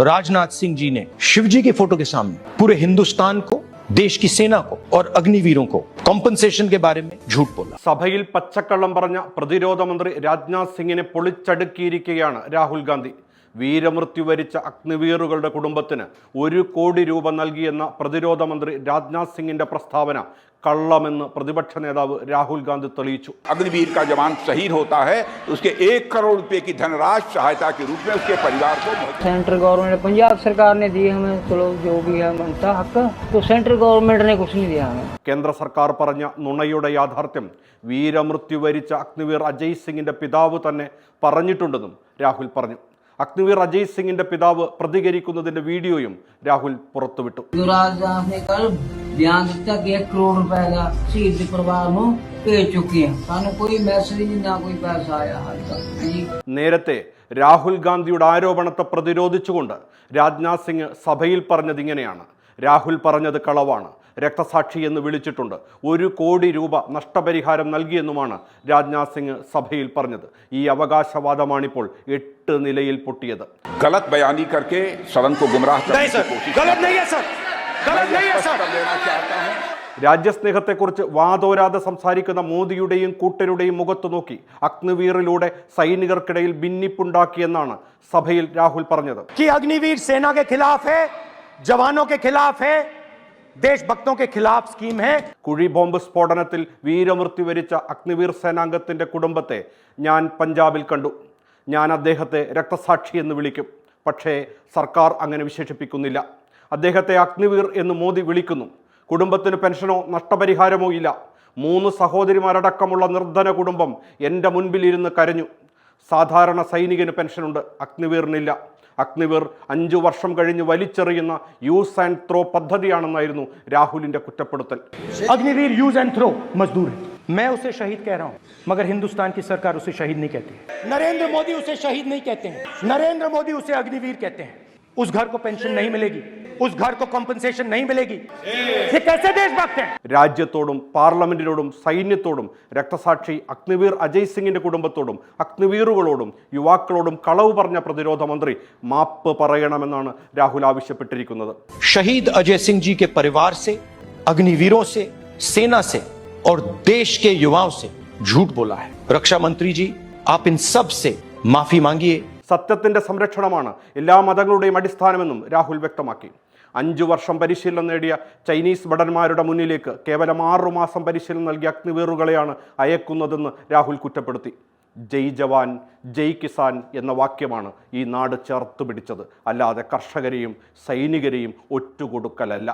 राजनाथ सिंह जी ने शिव जी के फोटो के सामने पूरे हिंदुस्तान को देश की सेना को और अग्निवीरों को कॉम्पनसेशन के बारे में झूठ बोला സഭയിൽ പച്ചക്കള്ളം പറഞ്ഞ പ്രതിരോധ മന്ത്രി രാജ്നാഥ് സിംഗിനെ പൊളിച്ചടുക്കിയിരിക്കുകയാണ് രാഹുൽ ഗാന്ധി വീരമൃത്യു വരിച്ച അഗ്നിവീറുകളുടെ കുടുംബത്തിന് ഒരു കോടി രൂപ നൽകിയെന്ന പ്രതിരോധ മന്ത്രി രാജ്നാഥ് സിംഗിന്റെ പ്രസ്താവന കള്ളമെന്ന് പ്രതിപക്ഷ നേതാവ് രാഹുൽ ഗാന്ധി തെളിയിച്ചു अग्निवीर का जवान शहीद होता है तो उसके एक करोड़ रुपए की धनराशि सहायता के रूप में उसके परिवार को सेंट्रल गवर्नमेंट पंजाब सरकार ने दिए हमें चलो जो भी है बनता हक तो सेंट्रल गवर्नमेंट ने कुछ नहीं दिया हमें കേന്ദ്ര സർക്കാർ പറഞ്ഞ നുണയുടെ യാഥാർത്ഥ്യം വീരമൃത്യു വരിച്ച അഗ്നിവീർ അജയ് സിംഗിന്റെ പിതാവ് തന്നെ പറഞ്ഞിട്ടുണ്ടെന്നും രാഹുൽ പറഞ്ഞു അഗ്നിവീർ അജയ് സിംഗിന്റെ പിതാവ് പ്രതികരിക്കുന്നതിന്റെ വീഡിയോയും രാഹുൽ പുറത്തുവിട്ടു. हैं कोई मैसेज ना कोई पैसा आया तक നേരത്തെ രാഹുൽ ഗാന്ധിയുടെ ആരോപണത്തെ പ്രതിരോധിച്ചുകൊണ്ട് രാജ്നാഥ് സിംഗ് സഭയിൽ പറഞ്ഞത് ഇങ്ങനെയാണ്. രാഹുൽ പറഞ്ഞത് കളവാണ്. രക്തസാക്ഷി എന്ന് വിളിച്ചിട്ടുണ്ട്. ഒരു കോടി രൂപ നഷ്ടപരിഹാരം നൽകിയെന്നുമാണ് രാജ്നാഥ് സിംഗ് സഭയിൽ പറഞ്ഞത്. ഈ അവകാശവാദമാണിപ്പോൾ എട്ട് നിലയിൽ പൊട്ടിയത്. രാജ്യസ്നേഹത്തെക്കുറിച്ച് വാതോരാതെ സംസാരിക്കുന്ന മോദിയുടെയും കൂട്ടരുടെയും മുഖത്തു നോക്കി അഗ്നിവീറിലൂടെ സൈനികർക്കിടയിൽ ഭിന്നിപ്പുണ്ടാക്കിയെന്നാണ് സഭയിൽ രാഹുൽ പറഞ്ഞത്. അഗ്നിവീർ സേനാ ജവാനോ കെ ഖിലാഫ് है जवानों के खिलाफ है देशभक्तों के खिलाफ स्कीम है കുഴി ബോംബ് സ്ഫോടനത്തിൽ വീരമൃത്യു വരിച്ച അഗ്നിവീർ സേനാംഗത്തിന്റെ കുടുംബത്തെ ഞാൻ പഞ്ചാബിൽ കണ്ടു ഞാൻ അദ്ദേഹത്തെ രക്തസാക്ഷി എന്ന് വിളിക്കും പക്ഷേ സർക്കാർ അങ്ങനെ വിശേഷിപ്പിക്കുന്നില്ല അദ്ദേഹത്തെ അഗ്നിവീർ എന്ന് മോദി വിളിക്കുന്നു കുടുംബത്തിന് പെൻഷനോ നഷ്ടപരിഹാരമോ ഇല്ല മൂന്ന് സഹോദരിമാരടക്കമുള്ള നിർധന കുടുംബം എൻ്റെ മുൻപിൽ ഇരുന്ന് കരഞ്ഞു സാധാരണ സൈനികന് പെൻഷനുണ്ട് അഗ്നിവീറിനില്ല അഗ്നിവീർ അഞ്ചു വർഷം കഴിഞ്ഞ് വലിച്ചെറിയുന്ന യൂസ് ആൻഡ് ത്രോ പദ്ധതിയാണെന്നായിരുന്നു രാഹുലിന്റെ കുറ്റപ്പെടുത്തൽ अग्निवीर यूज एंड थ्रो मजदूर है मैं उसे शहीद कह रहा हूं मगर हिंदुस्तान की सरकार उसे शहीद नहीं कहती है नरेंद्र मोदी उसे शहीद नहीं कहते हैं नरेंद्र मोदी उसे अग्निवीर कहते हैं उस घर को पेंशन नहीं मिलेगी उस घर को कॉम्पनसेशन नहीं मिलेगी ये कैसे देशभक्त हैं രാജ്യത്തോടും പാർലമെന്റിനോടും സൈന്യത്തോടും രക്തസാക്ഷി അഗ്നിവീർ അജയ് സിംഗിന്റെ കുടുംബത്തോടും അഗ്നിവീറുകളോടും യുവാക്കളോടും കളവ് പറഞ്ഞ പ്രതിരോധ മന്ത്രി മാപ്പ് പറയണമെന്നാണ് രാഹുൽ ആവശ്യപ്പെട്ടിരിക്കുന്നത് शहीद अजय सिंह जी के परिवार से अग्निवीरों से सेना से और देश के युवाओं से झूठ बोला है रक्षा मंत्री जी आप इन सब से माफी मांगिए സത്യത്തിന്റെ സംരക്ഷണമാണ് എല്ലാ മതങ്ങളുടെയും അടിസ്ഥാനമെന്നും രാഹുൽ വ്യക്തമാക്കി അഞ്ചു വർഷം പരിശീലനം നേടിയ ചൈനീസ് ഭടന്മാരുടെ മുന്നിലേക്ക് കേവലം ആറു മാസം പരിശീലനം നൽകിയ അഗ്നിവീറുകളെയാണ് അയക്കുന്നതെന്ന് രാഹുൽ കുറ്റപ്പെടുത്തി. ജയ് ജവാൻ ജയ് കിസാൻ എന്ന വാക്യമാണ് ഈ നാട് ചേർത്ത് പിടിച്ചത്. അല്ലാതെ കർഷകരെയും സൈനികരെയും ഒറ്റുകൊടുക്കലല്ല